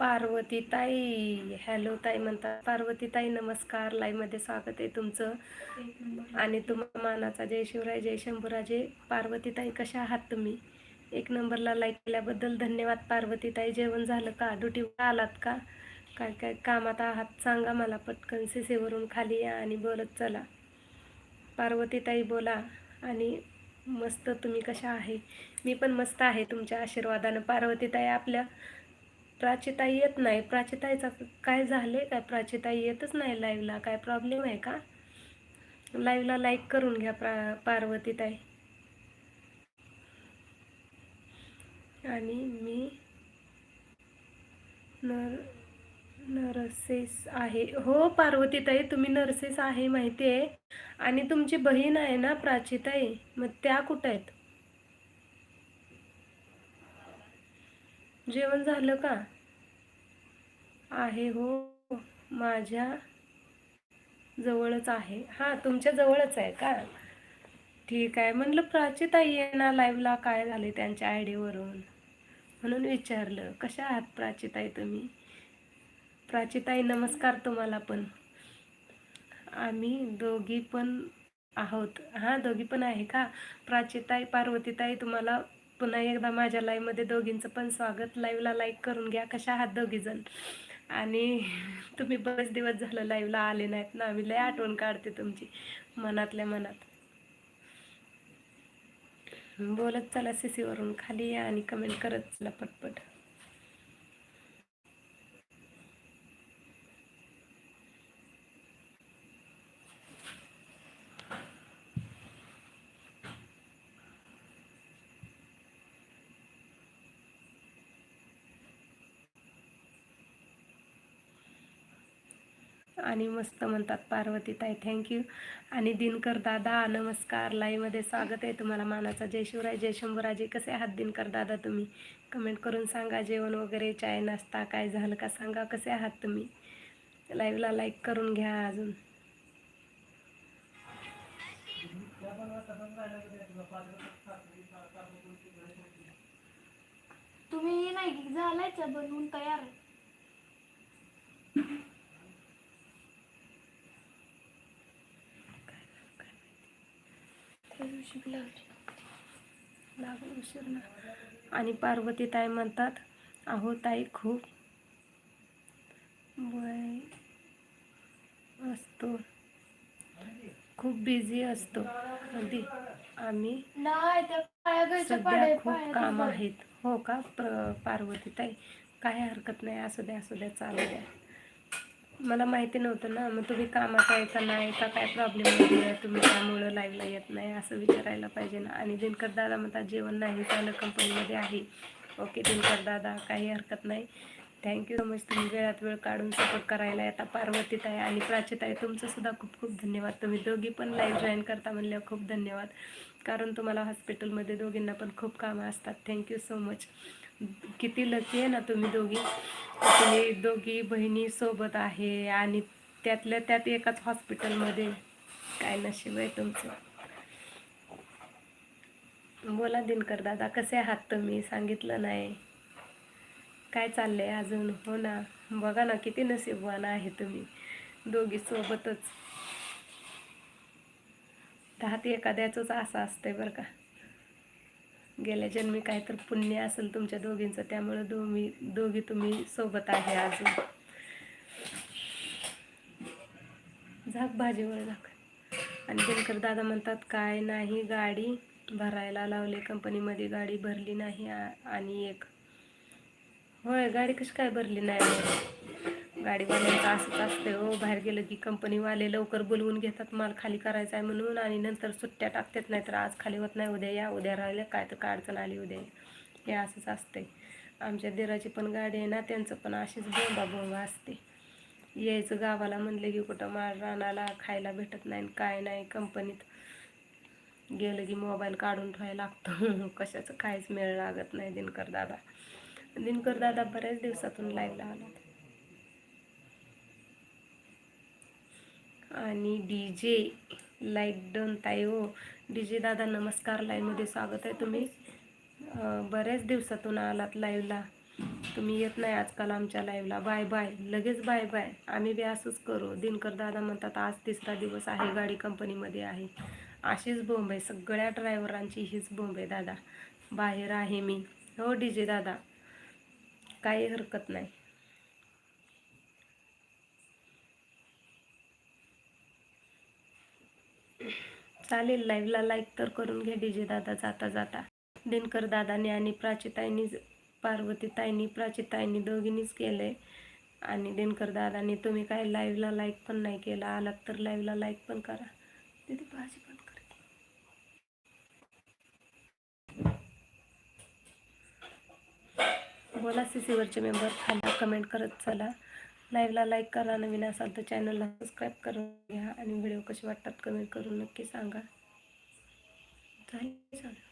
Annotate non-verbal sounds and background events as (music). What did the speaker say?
पार्वती ताई हॅलो ताई म्हणतात. पार्वती ताई नमस्कार. मध्ये स्वागत आहे तुमचं. आणि तुम्हाला मानाचा जय शिवराय जय शंभूराजे. पार्वती ताई कशा आहात तुम्ही? एक नंबरला लाईक केल्याबद्दल धन्यवाद. पार्वती ताई जेवण झालं का? ड्युटीवर आलात का? काय काय कामात आहात? सांगा मला पटकन. सीसीवरून खाली या आणि बोलत चला. पार्वती ताई बोला. आणि मस्त तुम्ही कशा आहे? मी पण मस्त आहे. तुमच्या आशीर्वादानं. पार्वती ताई आपल्या प्राचीताई येत नाही. प्राचीताईचा काय झाले काय प्राचीताई येतच नाही लाईव्हला काय प्रॉब्लेम आहे का? लाईव्हला लाईक करून घ्या प्रा पार्वतीताई. आणि मी नर नर्सेस आहे. हो पार्वतीताई तुम्ही नर्सेस आहे माहिती आहे आणि तुमची बहीण आहे ना प्राचीताई? मग त्या कुठं आहेत? जेवण झालं का? आहे हो. माझ्या जवळच आहे. हां तुमच्या जवळच आहे का? ठीक आहे. म्हणलं प्राचीताई आहे ना लाईव्हला काय झाले त्यांच्या आय डीवरून म्हणून विचारलं. कशा आहात प्राचीताई तुम्ही? प्राचीताई नमस्कार तुम्हाला पण. आम्ही दोघी पण आहोत. हां दोघी पण आहे का? प्राचीताई पार्वतीताई तुम्हाला पुन्हा एकदा माझ्या लाईव्हमध्ये दोघींचं पण स्वागत. लाईव्हला लाईक करून घ्या. कशा आहात दोघीजण? आणि तुम्ही बरेच दिवस झालं लाईव्हला आले नाहीत ना. आम्ही लय आठवण काढते तुमची. मनातल्या मनात. बोलत चला सीसीवरून खाली या आणि कमेंट करत चला पटपट. आणि मस्त म्हणतात पार्वती ताई थँक्यू आणि दिनकर दादा नमस्कार. लाईव्हमध्ये स्वागत आहे तुम्हाला मानाचा. जय शिवराय जय शंभूराजे. कसे आहात दिनकर दादा तुम्ही? कमेंट करून सांगा. जेवण वगैरे चाय नाश्ता काय झालं का सांगा. कसे आहात तुम्ही? लाईव्हला लाईक करून घ्या अजून. तुम्ही नाही झालायच बनवून तयार? लागलं उशीर ना. आणि पार्वती ताई म्हणतात अहो ताई खूप वय असतो. खूप बिझी असतो. कधी आम्ही सध्या खूप काम. आहेत. हो का प्र पार्वती ताई? काय हरकत नाही. असू द्या असू द्या चालू द्या. मला माहिती नव्हतं ना मग तुम्ही कामात आहे का नाही का काय प्रॉब्लेम आहे तुम्ही त्यामुळं लाईव्हला येत नाही असं विचारायला पाहिजे ना. आणि दिनकर दादा म्हणतात जेवण नाही चालू कंपनीमध्ये आहे. ओके दिनकर दादा काही हरकत नाही. थँक्यू सो मच तुम्ही वेळात वेळ काढून सपोर्ट करायला येता पार्वतीत आहे आणि प्राचित आहे. तुमचंसुद्धा खूप खूप धन्यवाद. तुम्ही दोघी पण लाईव्ह जॉईन करता म्हणल्यावर खूप धन्यवाद. कारण तुम्हाला हॉस्पिटलमध्ये दोघींना पण खूप कामं असतात. थँक्यू सो मच किती लकी आहे ना तुम्ही दोघी. तुम्ही दोघी बहिणी सोबत आहे आणि त्यातल्या त्यात एकाच हॉस्पिटलमध्ये. काय नशीब आहे तुमचं? बोला दिनकर दादा कसे आहात तुम्ही? सांगितलं नाही. काय चाललंय अजून? हो ना. बघा ना किती नशीबवान आहे तुम्ही. दोघी सोबतच. दहा ते एखाद्याचंच असं असतंय बरं का. गेल्या जन्मी काय तर पुण्य असेल तुमच्या दोघींचं त्यामुळे दोघी दोघी तुम्ही सोबत आहे अजून. झाक भाजीवर झाक. आणि दिनकर दादा म्हणतात काय नाही गाडी भरायला लावले कंपनीमध्ये गाडी भरली नाही आ- आणि एक. होय गाडी कशी काय भरली नाही? गाडीवाल्यांचं असंच असतं हो. बाहेर गेलं की कंपनीवाले लवकर बोलवून घेतात माल खाली करायचा आहे म्हणून आणि नंतर सुट्ट्या टाकतात नाही तर आज खाली होत नाही उद्या या उद्या राहिल्या काय तर काय अडचण आली उद्या. हे असंच असते आमच्या दिराची पण गाडी आहे ना त्यांचं पण अशीच बोंबा बोंबा असते. यायचं गावाला म्हणलं की कुठं माल रानाला खायला भेटत नाही काय नाही कंपनीत गेलं की मोबाईल काढून ठेवायला लागतो. (laughs) कशाचं काहीच मेळ लागत नाही दिनकर दादा दिनकर दादा बऱ्याच दिवसातून लाईव्ह लागला आणि डी जे लाईक डन ताई हो. डी जे दादा नमस्कार. लाईव्हमध्ये स्वागत आहे तुम्ही. बऱ्याच दिवसातून आलात लाईव्हला तुम्ही येत नाही आजकाल आमच्या लाईव्हला बाय बाय लगेच बाय बाय आम्ही बी असंच करू. दिनकर दादा म्हणतात आज तिसरा दिवस आहे. गाडी कंपनीमध्ये आहे. अशीच बोंब आहे. सगळ्या ड्रायव्हरांची हीच बोंब आहे दादा. बाहेर आहे मी. हो डी जे दादा. काही हरकत नाही. चालेल लाईव्हला लाईक तर करून घ्या डी जे दादा जाता जाता. दिनकर दादाने आणि प्राचीताईनी पार्वतीताईंनी प्राचीताईंनी दोघींनीच केलं आहे आणि दिनकर दादाने तुम्ही काय लाईव्हला लाईक पण नाही केला आलात तर लाईव्हला लाईक पण करा. तिथे भाजी पण करते बोला सी सीवरचे मेंबर खाला कमेंट करत चला. लाईव्हला लाईक करा नवीन असाल तर चॅनलला सबस्क्राईब करून घ्या आणि व्हिडिओ कसे वाटतात कमेंट करून नक्की सांगा. झाले चालेल